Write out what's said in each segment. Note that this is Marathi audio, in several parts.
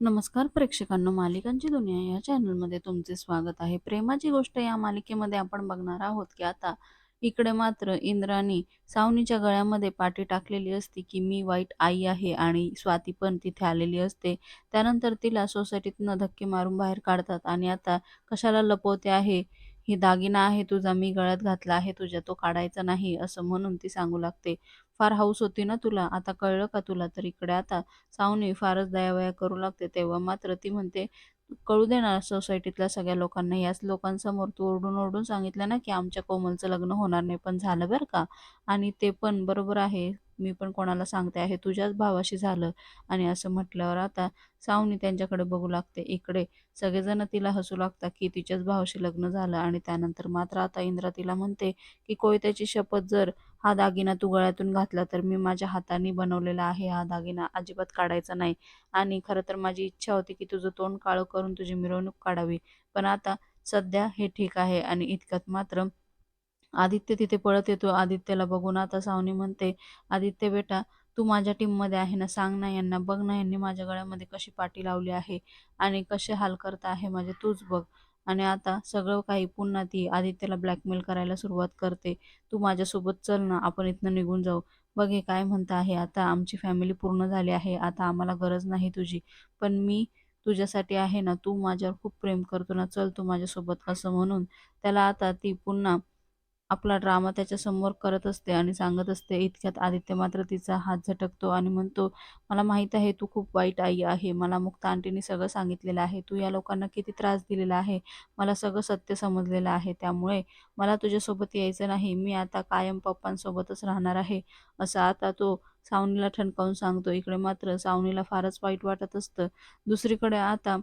नमस्कार प्रेक्षकांनो मालिकांची दुनिया या चॅनलमध्ये तुमचे स्वागत आहे. प्रेमाची गोष्ट या मालिकेमध्ये आपण बघणार आहोत की आता इकडे मात्र इंद्राणी सावनीच्या गळ्यामध्ये पाठी टाकलेली असती की मी वाईट आई आहे आणि स्वाती पण तिथे आलेली असते. त्यानंतर तिला सोसायटीतनं धक्के मारून बाहेर काढतात आणि आता कशाला लपवते आहे? ही दागिना आहे तुझा मी गळ्यात घातला आहे तुझ्या तो काढायचा नाही असं म्हणून ती सांगू लागते. फार हौस होती ना तुला? आता कळलं का तुला तर इकडे आता? सावनी फारच दयावया करू लागते तेव्हा. मात्र ती म्हणते कळू देणार सोसायटीतल्या सगळ्या लोकांना. याच लोकांसमोर तू ओरडून ओरडून सांगितलं ना की आमच्या कोमलचं लग्न होणार नाही. पण झालं बरं का? आणि ते पण बरोबर आहे. मी पण कोणाला सांगते आहे? तुझ्याच भावाशी झालं. आणि असं म्हटल्यावर आता सावनी त्यांच्याकडे बघू लागते. इकडे सगळेजण तिला हसू लागतात की तिच्याच भावाशी लग्न झालं. आणि त्यानंतर मात्र आता इंद्रा तिला म्हणते की कोयत्याची शपथ जर हा दागिना तू गळ्यातून घातला तर मी माझ्या हाताने बनवलेला आहे. हा दागिना अजिबात काढायचा नाही. आणि खरं तर माझी इच्छा होती की तुझं तोंड काळं करून तुझी मिरवणूक काढावी. पण आता सध्या हे ठीक आहे आणि इतक्यात मात्र आदित्य तिथे पळत येतो. आदित्यला बघून आता सावनी म्हणते आदित्य बेटा तू माझ्या टीममध्ये आहे ना? सांग ना यांना. बघ ना यांनी माझ्या गळ्यामध्ये कशी पाटी लावली आहे आणि कसे हाल करत आहे माझे. तूच बघ. आणि आता सगळं काही पुन्हा ती आदित्यला ब्लॅकमेल करायला सुरुवात करते. तू माझ्यासोबत चल ना आपण इथनं निघून जाऊ. बघ हे काय म्हणत आहे. आता आमची फॅमिली पूर्ण झाली आहे. आता आम्हाला गरज नाही तुझी. पण मी तुझ्यासाठी आहे ना तू माझ्यावर खूप प्रेम करतो ना चल तू माझ्यासोबत असं म्हणून. त्याला आता ती पुन्हा आपला ड्रामा त्याच्यासमोर करत असते आणि सांगत असते इतक्यात आदित्य मात्र तिचा हात झटकतो आणि म्हणतो मला माहीत आहे तू खूप वाईट आई आहे मला मुक्ता आंटीने सगळं सांगितलेलं आहे तू या लोकांना किती त्रास दिलेला आहे मला सगळं सत्य समजलेलं आहे त्यामुळे मला तुझ्यासोबत यायचं नाही मी आता कायम पप्पांसोबतच राहणार आहे असं आता तो सावनीला ठणकावून सांगतो. इकडे मात्र सावनीला फारच वाईट वाटत असतं. दुसरीकडे आता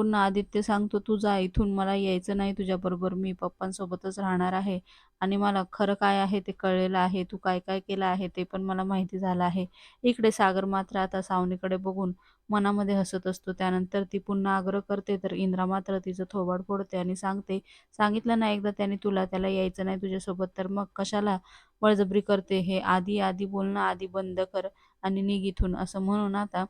पुन्हा आदित्य सांगतो तू जा इथून मला यायचं नाही तुझ्याबरोबर मी पप्पांसोबतच राहणार आहे. आणि मला खरं काय आहे ते कळलेलं आहे तू काय काय केलं आहे ते पण मला माहिती झालं आहे. इकडे सागर मात्र आता सावनीकडे बघून मनामध्ये हसत असतो. त्यानंतर ती पुन्हा आग्रह करते तर इंद्रा मात्र तिचं थोबाड फोडते आणि सांगते सांगितलं ना एकदा त्याने तुला त्याला यायचं नाही तुझ्यासोबत तर मग कशाला बळजबरी करते? हे आधी आधी बोलणं आधी बंद कर आणि निघ इथून. असं म्हणून आता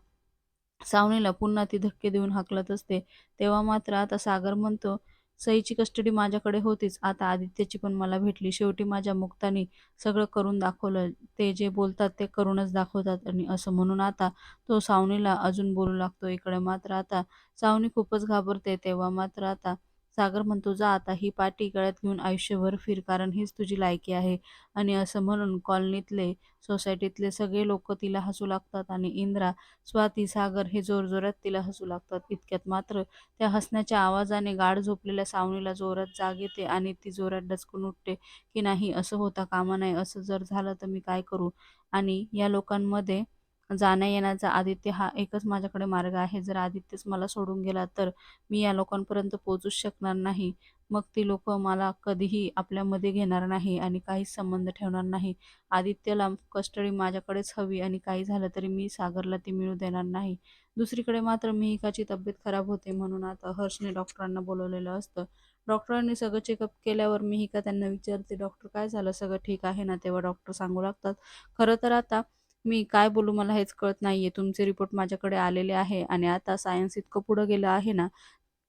सावनीला पुन्हा ती धक्के देऊन हाकलत असते. तेव्हा मात्र आता सागर म्हणतो सईची कस्टडी माझ्याकडे होतीच. आता आदित्यची पण मला भेटली. शेवटी माझ्या मुक्तानी सगळं करून दाखवलं. ते जे बोलतात ते करूनच दाखवतात. आणि असं म्हणून आता तो सावनीला अजून बोलू लागतो. इकडे मात्र आता सावनी खूपच घाबरते. तेव्हा मात्र आता सागर म्हणतो जा आता ही पाटी गळ्यात घेऊन आयुष्यभर फिर कारण हीच तुझी लायकी आहे. आणि असं म्हणून कॉलनीतले सोसायटीतले सगळे लोक तिला हसू लागतात आणि इंद्रा स्वाती सागर हे जोरजोरात तिला हसू लागतात. इतक्यात मात्र त्या हसण्याच्या आवाजाने गाढ झोपलेल्या सावनीला जोरात जाग येते आणि ती जोरात डचकून उठते की नाही असं होता कामा नाही असं जर झालं तर मी काय करू? आणि या लोकांमध्ये जाण्या येण्याचा आदित्य हा एकच माझ्याकडे मार्ग आहे. जर आदित्यच मला सोडून गेला तर मी या लोकांपर्यंत पोहोचूच शकणार नाही. मग ती लोक मला कधीही आपल्यामध्ये घेणार नाही आणि काहीच संबंध ठेवणार नाही. आदित्यला कस्टडी माझ्याकडेच हवी आणि काही झालं तरी मी सागरला ती मिळू देणार नाही. दुसरीकडे मात्र मिहिकाची तब्येत खराब होते म्हणून आता हर्षने डॉक्टरांना बोलवलेलं असतं. डॉक्टरांनी सगळं चेकअप केल्यावर मिहिका त्यांना विचारते डॉक्टर काय झालं? सगळं ठीक आहे ना? तेव्हा डॉक्टर सांगू लागतात. खरं तर आता मी काय बोलू? मला हेच कळत नाही आहे तुमचे रिपोर्ट माझ्याकडे आलेले आहे आणि आता सायन्स इतकं पुढं गेलं आहे ना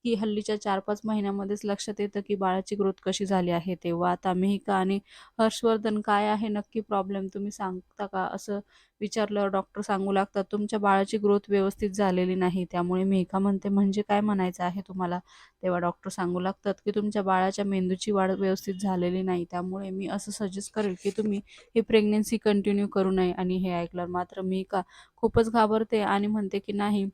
की हल्लीच्या चार पाच महिन्यामध्येच लक्षात येतं की बाळाची ग्रोथ कशी झाली आहे तेव्हा. आता मेहिका आणि हर्षवर्धन काय आहे? नक्की प्रॉब्लेम तुम्ही सांगता का? असं विचारल्यावर डॉक्टर सांगू लागतात तुमच्या बाळाची ग्रोथ व्यवस्थित झालेली नाही त्यामुळे मेहिका म्हणते म्हणजे काय म्हणायचं आहे तुम्हाला? तेव्हा डॉक्टर सांगू लागतात की तुमच्या बाळाच्या मेंदूची वाढ व्यवस्थित झालेली नाही त्यामुळे मी असं सजेस्ट करेल की तुम्ही ही प्रेग्नेन्सी कंटिन्यू करू नये. आणि हे ऐकल्यावर मात्र मेहिका खूपच घाबरते आणि म्हणते की नाही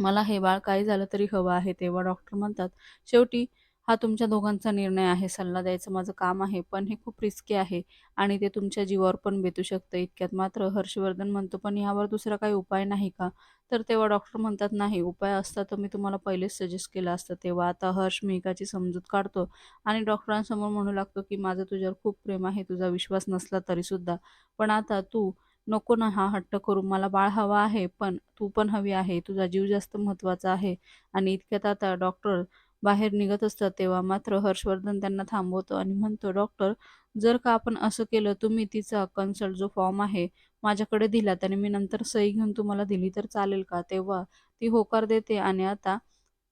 मला हे बाळ काही झालं तरी हवं आहे तेव्हा डॉक्टर म्हणतात शेवटी हा तुमच्या दोघांचा निर्णय आहे सल्ला द्यायचं माझं काम आहे पण हे खूप रिस्की आहे आणि ते तुमच्या जीवावर पण बेतू शकतं इतक्यात. मात्र हर्षवर्धन म्हणतो पण यावर दुसरा काही उपाय नाही का? तर तेव्हा डॉक्टर म्हणतात नाही उपाय असता तर मी तुम्हाला पहिलेच सजेस्ट केलं असतं. तेव्हा आता हर्ष मिहिकाची समजूत काढतो आणि डॉक्टरांसमोर म्हणू लागतो की माझं तुझ्यावर खूप प्रेम आहे तुझा विश्वास नसला तरीसुद्धा. पण आता तू नको ना हा हट्ट करू मला बाळ हवा आहे पण तू पण हवी आहे तुझा जीव जास्त महत्त्वाचा आहे. आणि इतक्यात आता डॉक्टर बाहेर निघत असतात तेव्हा मात्र हर्षवर्धन त्यांना थांबवतो आणि म्हणतो डॉक्टर जर का आपण असं केलं तुम्ही तिचा कन्सल्ट जो फॉर्म आहे माझ्याकडे दिलात आणि मी नंतर सही घेऊन तुम्हाला दिली तर चालेल का? तेव्हा ती होकार देते आणि आता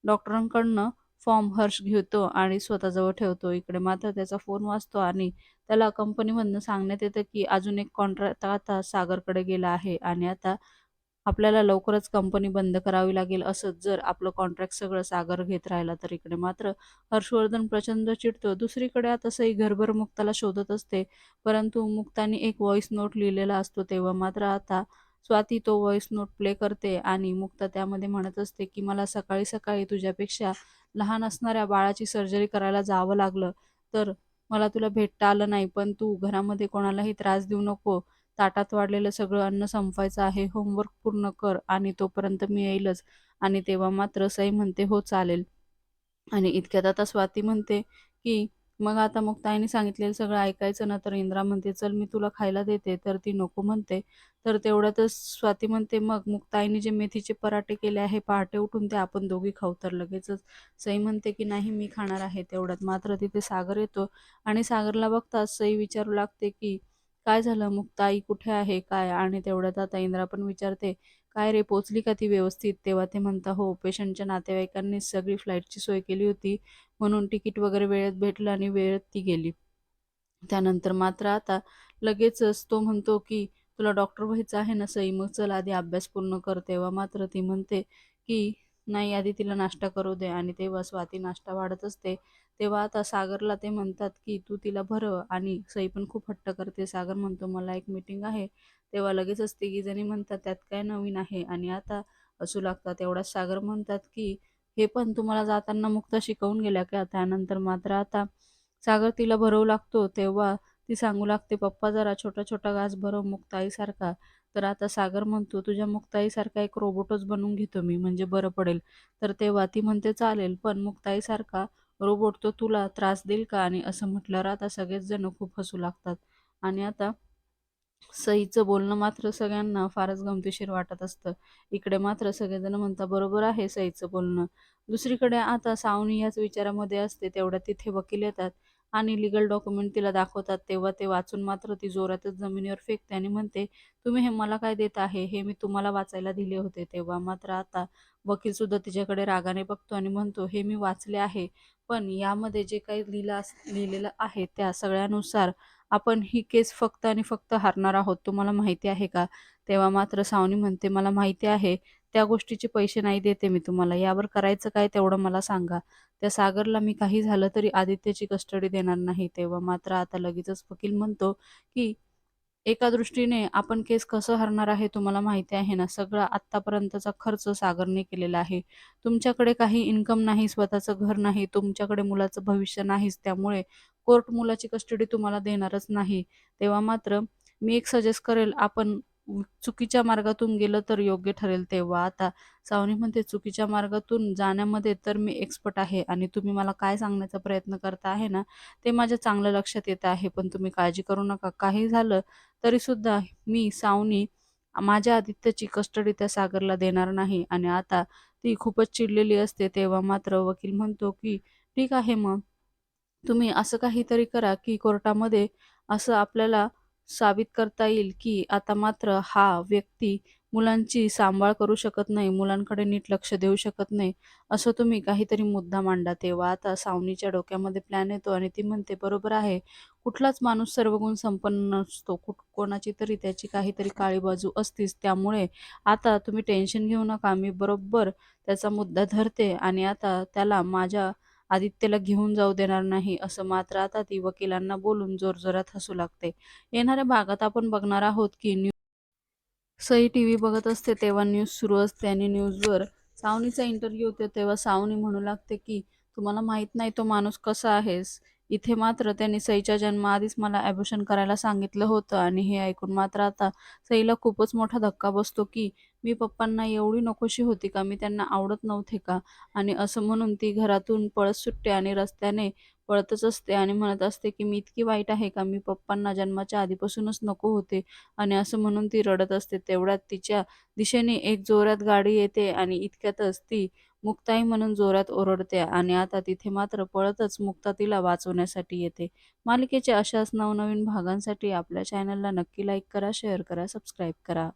डॉक्टरांकडनं फॉर्म हर्ष घेतो आणि स्वतःजवळ ठेवतो. इकडे मात्र त्याचा फोन वाचतो आणि त्याला कंपनीमधनं सांगण्यात येतं की अजून एक कॉन्ट्रॅक्ट आता सागरकडे गेला आहे आणि आता आपल्याला लवकरच कंपनी बंद करावी लागेल असंच जर आपलं कॉन्ट्रॅक्ट सगळं सागर घेत राहिला तर इकडे. मात्र हर्षवर्धन प्रचंड चिडतो. दुसरीकडे आता सई घरभर मुक्ताला शोधत असते. परंतु मुक्ताने एक व्हॉइस नोट लिहिलेला असतो तेव्हा मात्र आता स्वाती तो व्हॉइस नोट प्ले करते आणि मुक्ता त्यामध्ये म्हणत असते की मला सकाळी सकाळी तुझ्यापेक्षा लहान असणाऱ्या बाळाची सर्जरी करायला जावं लागलं. तर मला तुला भेटता आलं नाही पण तू घरामध्ये कोणालाही त्रास देऊ नको. ताटात वाढलेलं सगळं अन्न संपवायचं आहे. होमवर्क पूर्ण कर आणि तोपर्यंत मी येईलच. आणि तेव्हा मात्र सई म्हणते हो चालेल. आणि इतक्यात आता स्वाती म्हणते की मग आता मुक्ताईने सांगितलेलं सगळं ऐकायचं ना तर इंद्रा म्हणते चल मी तुला खायला देते. तर ती नको म्हणते. तर तेवढ्यातच स्वाती म्हणते मग मुक्ताईने जे मेथीचे पराठे केले आहे पहाटे उठून ते आपण दोघी खाऊ. तर लगेचच सई म्हणते की नाही मी खाणार आहे तेवढ्यात. मात्र तिथे सागर येतो आणि सागरला बघताच सई विचारू लागते की काय झालं? मुक्ताई कुठे आहे? काय? आणि तेवढ्यात आता इंद्रा पण विचारते काय रे पोचली का ती व्यवस्थित? तेव्हा ते म्हणता हो पेशंटच्या नातेवाईकांनी सगळी फ्लाईटची सोय केली होती म्हणून तिकीट वगैरे वेळेत भेटलं आणि वेळेत ती गेली. त्यानंतर मात्र आता लगेचच तो म्हणतो की तुला डॉक्टर व्हायचं आहे ना सई? मग चल आधी अभ्यास पूर्ण कर. तेव्हा मात्र ती म्हणते की नाही आधी तिला नाश्ता करू दे आणि तेव्हा स्वाती नाश्ता वाढत असते. तेव्हा आता सागरला ते म्हणतात की तू तिला भरव आणि सई पण खूप हट्ट करते. सागर म्हणतो मला एक मीटिंग आहे. तेव्हा लगेचच तिघी जणी म्हणतात त्यात काय नवीन आहे? आणि आता असू लागतात. तेवढाच सागर म्हणतात की हे पण तुम्हाला जाताना मुक्ता शिकवून गेल्या का? त्यानंतर मात्र आता सागर तिला भरवू लागतो. तेव्हा ती सांगू लागते पप्पा जरा छोटा छोटा घास भरव मुक्ताईसारखा. तर आता सागर म्हणतो तुझ्या मुक्ताईसारखा एक रोबोटच बनवून घेतो मी म्हणजे बरं पडेल. तर तेव्हा ती म्हणते चालेल पण मुक्ताईसारखा रोबोट तो तुला त्रास देईल का? आणि असं म्हटल्यावर आता सगळेच जण खूप हसू लागतात. आणि आता सईचं बोलणं मात्र सगळ्यांना फारच गमतीशीर वाटत असतं. इकडे मात्र सगळेजण म्हणतात बरोबर आहे सईचं बोलणं. दुसरीकडे आता सावनी याच विचारामध्ये असते तेवढ्या तिथे वकील येतात. आणि लिगल डॉक्युमेंट तिला दाखवतात तेव्हा ते वाचून मात्र ती जोरातच जमिनीवर फेकते आणि म्हणते तुम्ही हे मला काय देत आहे? हे मी तुम्हाला वाचायला दिले होते तेव्हा. मात्र आता वकील सुद्धा तिच्याकडे रागाने बघतो आणि म्हणतो हे मी वाचले आहे. पण यामध्ये जे काही लिहिलं लिहिलेलं आहे त्या सगळ्यानुसार आपण ही केस फक्त आणि फक्त हारणार आहोत. तुम्हाला माहिती आहे का? तेव्हा मात्र सावनी म्हणते मला माहिती आहे. त्या गोष्टीचे पैसे नाही देते मी तुम्हाला. यावर करायचं काय तेवढं मला सांगा. त्या सागरला मी काही झालं तरी आदित्यची कस्टडी देणार नाही तेव्हा. मात्र आता लगेचच वकील म्हणतो की एका दृष्टीने आपण केस कसं हरणार आहे तुम्हाला माहिती आहे ना? सगळा आत्तापर्यंतचा खर्च सागरने केलेला आहे. तुमच्याकडे काही इन्कम नाही स्वतःचं घर नाही तुमच्याकडे मुलाचं भविष्य नाहीच त्यामुळे कोर्ट मुलाची कस्टडी तुम्हाला देणारच नाही. तेव्हा मात्र मी एक सजेस्ट करेल आपण चुकीच्या मार्गातून गेलं तर योग्य ठरेल तेव्हा. आता सावनी म्हणते चुकीच्या मार्गातून जाण्यामध्ये तर मी एक्सपर्ट आहे आणि तुम्ही मला काय सांगण्याचा प्रयत्न करता आहे ना ते माझ्या चांगलं लक्षात येत आहे. पण तुम्ही काळजी करू नका. काही झालं तरी सुद्धा मी सावनी माझ्या आदित्यची कस्टडी त्या सागरला देणार नाही. आणि आता ती खूपच चिडलेली असते. तेव्हा मात्र वकील म्हणतो की ठीक आहे मग. तुम्ही असं काहीतरी करा की कोर्टामध्ये असं आपल्याला साबित करता येईल की आता मात्र हा व्यक्ती मुलांची सांभाळ करू शकत नाही मुलांकडे नीट लक्ष देऊ शकत नाही असं तुम्ही काहीतरी मुद्दा मांडा तेव्हा. आता सावनीच्या डोक्यामध्ये प्लॅन येतो आणि ती म्हणते बरोबर आहे. कुठलाच माणूस सर्वगुण संपन्न नसतो. कुठ कोणाची तरी त्याची काहीतरी काळी बाजू असतीच. त्यामुळे आता तुम्ही टेन्शन घेऊ नका. मी बरोबर त्याचा मुद्दा धरते आणि आता त्याला माझ्या आदित्यला घेऊन जाऊ देणार नाही असं मात्र आता ती वकिलांना बोलून जोरजोरात हसू लागते. येणाऱ्या भागात आपण बघणार आहोत की न्यू सई टी व्ही बघत असते तेव्हा न्यूज सुरू असते आणि न्यूजवर सावनीचा इंटरव्ह्यू होतो तेव्हा सावनी म्हणू लागते की तुम्हाला माहीत नाही तो माणूस कसा आहेस? इथे मात्र त्यांनी सईच्या जन्माआधीच मला ॲबोशन करायला सांगितलं होतं आणि हे ऐकून मात्र आता सईला खूपच मोठा धक्का बसतो की मी पप्पांना एवढी नकोशी होती का? मी त्यांना आवडत नव्हते का? आणि असं म्हणून ती घरातून पळत सुटते आणि रस्त्याने पळतच असते आणि म्हणत असते की मी इतकी वाईट आहे का? मी पप्पांना जन्माच्या आधीपासूनच नको होते. आणि असं म्हणून ती रडत असते. तेवढ्यात तिच्या दिशेने एक जोरात गाडी येते आणि इतक्यातच ती मुक्ताई म्हणून जोरात ओरडते आणि आता तिथे मात्र पळतच मुक्ता तिला वाचवण्यासाठी येते. मालिकेच्या अशाच नवनवीन भागांसाठी आपल्या चॅनलला नक्की लाईक करा, शेअर करा, सबस्क्राईब करा.